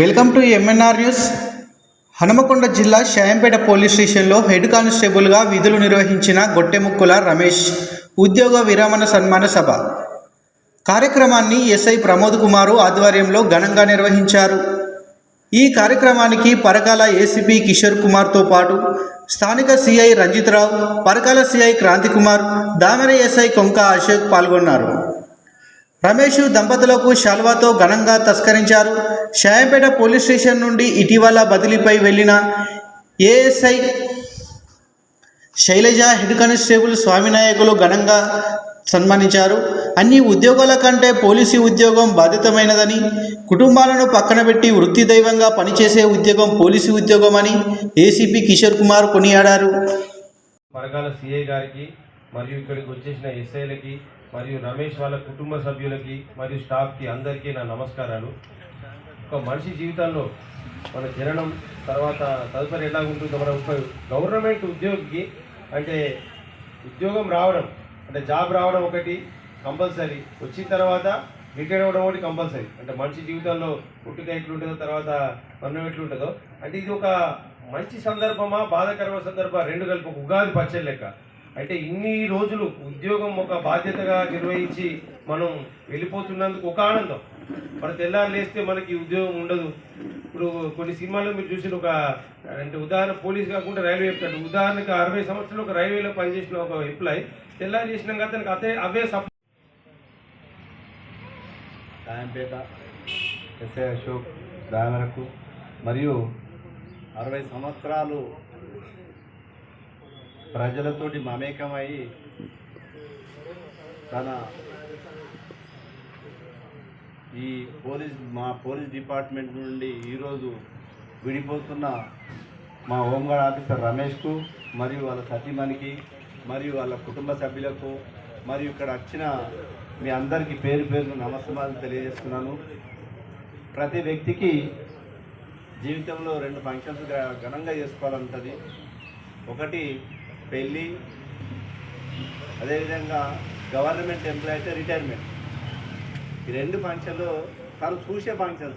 Welcome to MNR news Hanumakonda జిల్లా Shayampet police స్టేషన్లో head కానిస్టేబుల్గా విధులు నిర్వహించిన గొట్టెముక్కుల రమేష్ ఉద్యోగ విరమణ సన్మాన సభ. కార్యక్రమాన్ని ఎస్ఐ ప్రమోద్ కుమారు ఆధ్వర్యంలో ఘనంగా నిర్వహించారు. ఈ కార్యక్రమానికి పరకాల ఏసీపీ కిషోర్ కుమార్తో పాటు స్థానిక C I Ranjith Rao Parakala C I Kranthi Kumar Damera S I Konka Ashok పాల్గొన్నారు. రమేష్ దంపతులకు శాల్వాతో ఘనంగా తస్కరించారు. షాయంపేట పోలీస్ స్టేషన్ నుండి ఇటీవల బదిలీపై వెళ్ళిన ఏఎస్ఐ శైలజ హెడ్ కానిస్టేబుల్ స్వామినాయకులు ఘనంగా సన్మానించారు. అన్ని ఉద్యోగాల కంటే పోలీసు ఉద్యోగం బాధ్యతమైనదని కుటుంబాలను పక్కన పెట్టి వృత్తి దైవంగా పనిచేసే ఉద్యోగం పోలీసు ఉద్యోగం అని ఏసీపీ కిషోర్ కుమార్ కొనియాడారు. పరకాల సిఐ గారికి మరియు ఇక్కడికి వచ్చేసిన ఎస్ఐలకి మరియు రమేష్ వాళ్ళ కుటుంబ సభ్యులకి మరియు స్టాఫ్కి అందరికీ నా నమస్కారాలు. ఒక మనిషి జీవితంలో మన జననం తర్వాత తదుపరి ఎలా ఉంటుందో మన ఒక గవర్నమెంట్ ఉద్యోగికి అంటే ఉద్యోగం రావడం అంటే జాబ్ రావడం ఒకటి కంపల్సరీ. వచ్చిన తర్వాత రిటైర్ అవ్వడం ఒకటి కంపల్సరీ. అంటే మనిషి జీవితంలో పుట్టుక ఎట్లుంటుందో తర్వాత మరణం ఎట్లుంటుందో. అంటే ఇది ఒక మంచి సందర్భమా బాధాకరమైన సందర్భం రెండు కలిపి ఒక ఉగాది పచ్చడి లెక్క. అయితే ఇన్ని రోజులు ఉద్యోగం ఒక బాధ్యతగా నిర్వహించి మనం వెళ్ళిపోతున్నందుకు ఒక ఆనందం. మన తెల్లారు లేస్తే మనకి ఉద్యోగం ఉండదు. ఇప్పుడు కొన్ని సినిమాల్లో మీరు చూసిన ఒక అంటే ఉదాహరణ పోలీస్ కాకుండా రైల్వే చెప్తాడు ఉదాహరణకి అరవై సంవత్సరాలు ఒక రైల్వేలో పనిచేసిన ఒక ఎంప్లాయ్ తెల్లారి చేసినాక అతనికి అదే అవే సప్ సాయంపేట ఎస్ఐ అశోక్ దామరకు మరియు అరవై సంవత్సరాలు ప్రజలతోటి మమేకమై తన ఈ పోలీస్ మా పోలీస్ డిపార్ట్మెంట్ నుండి ఈరోజు విడిపోతున్న మా హోంగార్డ్ ఆఫీసర్ రమేష్కు మరియు వాళ్ళ సతీమణికి మరియు వాళ్ళ కుటుంబ సభ్యులకు మరియు ఇక్కడ వచ్చిన మీ అందరికీ పేరు పేరు నమస్కారాలు తెలియజేస్తున్నాను. ప్రతి వ్యక్తికి జీవితంలో రెండు ఫంక్షన్స్ ఘనంగా చేసుకోవాలంటుంది. ఒకటి పెళ్ళి అదేవిధంగా గవర్నమెంట్ ఎంప్లాయ్ అయితే రిటైర్మెంట్. ఈ రెండు ఫంక్షన్లు తను చూసే ఫంక్షన్స్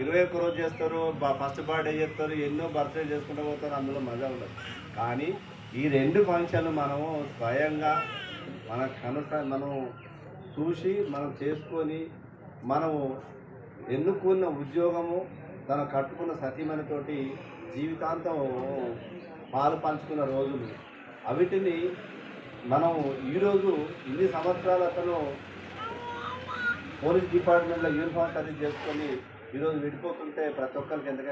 ఇరవై ఒక్క రోజు చేస్తారు బ- ఫస్ట్ బర్త్డే చేస్తారు ఎన్నో బర్త్డే చేసుకుంటూ పోతారు అందులో మజా ఉండదు. కానీ ఈ రెండు ఫంక్షన్లు మనము స్వయంగా మన కనుస మనం చూసి మనం చేసుకొని మనము ఎన్నుకున్న ఉద్యోగము తన కట్టుకున్న సతీమణితోటి జీవితాంతం పాలు పంచుకున్న రోజులు. అవిటిని మనం ఈరోజు ఇన్ని సంవత్సరాలు అతను పోలీస్ డిపార్ట్మెంట్లో యూనిఫామ్ సర్వీస్ చేసుకొని ఈరోజు విడిపోతుంటే ప్రతి ఒక్కరికి ఎందుకంటే